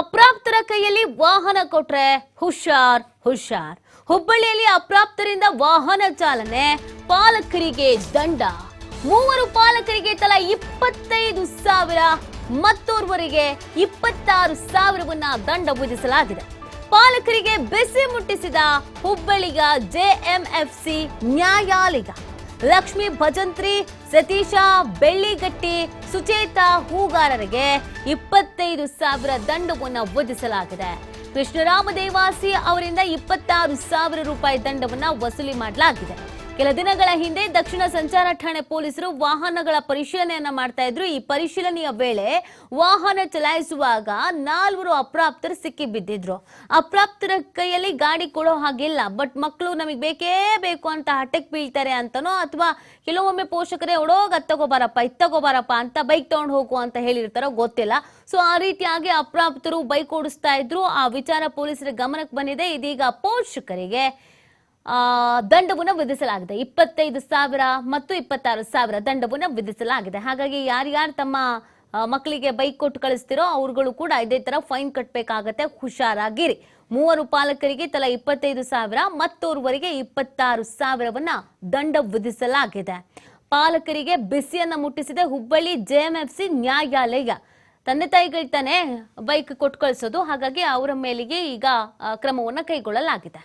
ಅಪ್ರಾಪ್ತರ ಕೈಯಲ್ಲಿ ವಾಹನ ಕೊಟ್ರೆ ಹುಷಾರ್ ಹುಷಾರ್. ಹುಬ್ಬಳ್ಳಿಯಲ್ಲಿ ಅಪ್ರಾಪ್ತರಿಂದ ವಾಹನ ಚಾಲನೆ, ಪಾಲಕರಿಗೆ ದಂಡ. ಮೂವರು ಪಾಲಕರಿಗೆ ತಲಾ ಇಪ್ಪತ್ತೈದು ಸಾವಿರ, ಮತ್ತೋರ್ವರಿಗೆ ಇಪ್ಪತ್ತಾರು ಸಾವಿರವನ್ನ ದಂಡ ವಿಧಿಸಲಾಗಿದೆ. ಪಾಲಕರಿಗೆ ಬೆಸಿ ಮುಟ್ಟಿಸಿದ ಹುಬ್ಬಳ್ಳಿಗ ಜೆಎಂಎಫ್ಸಿ ನ್ಯಾಯಾಲಯ. ಲಕ್ಷ್ಮಿ ಭಜಂತ್ರಿ ಸತೀಶ ಬೆಳ್ಳಿಗಟ್ಟಿ ಸುಚೇತ ಹೂಗಾರರಿಗೆ ಇಪ್ಪತ್ತೈದು ಸಾವಿರ ದಂಡವನ್ನು ವಿಧಿಸಲಾಗಿದೆ. ಕೃಷ್ಣರಾಮ ದೇವಾಸಿ ಅವರಿಂದ ಇಪ್ಪತ್ತಾರು ಸಾವಿರ ರೂಪಾಯಿ ದಂಡವನ್ನು ವಸೂಲಿ ಮಾಡಲಾಗಿದೆ. ಕೆಲ ದಿನಗಳ ಹಿಂದೆ ದಕ್ಷಿಣ ಸಂಚಾರ ಠಾಣೆ ಪೊಲೀಸರು ವಾಹನಗಳ ಪರಿಶೀಲನೆಯನ್ನ ಮಾಡ್ತಾ ಇದ್ರು. ಈ ಪರಿಶೀಲನೆಯ ವೇಳೆ ವಾಹನ ಚಲಾಯಿಸುವಾಗ ನಾಲ್ವರು ಅಪ್ರಾಪ್ತರು ಸಿಕ್ಕಿ ಬಿದ್ದಿದ್ರು. ಅಪ್ರಾಪ್ತರ ಕೈಯಲ್ಲಿ ಗಾಡಿ ಕೊಡೋ ಹಾಗಿಲ್ಲ, ಬಟ್ ಮಕ್ಕಳು ನಮಗೆ ಬೇಕೇ ಬೇಕು ಅಂತ ಹಠಕ್ಕೆ ಬೀಳ್ತಾರೆ ಅಂತನೋ ಅಥವಾ ಕೆಲವೊಮ್ಮೆ ಪೋಷಕರೇ ಒಡೋಗ್ ತಗೋಬಾರಪ್ಪ ತಗೋಬಾರಪ್ಪ ಅಂತ ಬೈಕ್ ತಗೊಂಡು ಹೋಗು ಅಂತ ಹೇಳಿರ್ತಾರೋ ಗೊತ್ತಿಲ್ಲ. ಸೊ, ಆ ರೀತಿಯಾಗಿ ಅಪ್ರಾಪ್ತರು ಬೈಕ್ ಓಡಿಸ್ತಾ ಇದ್ರು. ಆ ವಿಚಾರ ಪೊಲೀಸರ ಗಮನಕ್ಕೆ ಬಂದಿದೆ. ಇದೀಗ ಪೋಷಕರಿಗೆ ದಂಡವನ್ನು ವಿಧಿಸಲಾಗಿದೆ. ಇಪ್ಪತ್ತೈದು ಸಾವಿರ ಮತ್ತು ಇಪ್ಪತ್ತಾರು ಸಾವಿರ ದಂಡವನ್ನು ವಿಧಿಸಲಾಗಿದೆ. ಹಾಗಾಗಿ ಯಾರ್ಯಾರು ತಮ್ಮ ಮಕ್ಕಳಿಗೆ ಬೈಕ್ ಕೊಟ್ಟು ಕಳಿಸ್ತಿರೋ ಅವ್ರುಗಳು ಕೂಡ ಇದೇ ತರ ಫೈನ್ ಕಟ್ಟಬೇಕಾಗತ್ತೆ ಹುಷಾರಾಗಿರಿ. ಮೂವರು ಪಾಲಕರಿಗೆ ತಲಾ ಇಪ್ಪತ್ತೈದು ಸಾವಿರ ಮತ್ತೋರ್ವರಿಗೆ ಇಪ್ಪತ್ತಾರು ಸಾವಿರವನ್ನ ದಂಡ ವಿಧಿಸಲಾಗಿದೆ. ಪಾಲಕರಿಗೆ ಬಿಸಿಯನ್ನ ಮುಟ್ಟಿಸಿದೆ ಹುಬ್ಬಳ್ಳಿ ಜೆಎಂಎಫ್ಸಿ ನ್ಯಾಯಾಲಯ. ತಂದೆ ತಾಯಿಗಳು ತಾನೇ ಬೈಕ್ ಕೊಟ್ಟು ಕಳಿಸೋದು. ಹಾಗಾಗಿ ಅವರ ಮೇಲಿಗೆ ಈಗ ಕ್ರಮವನ್ನ ಕೈಗೊಳ್ಳಲಾಗಿದೆ.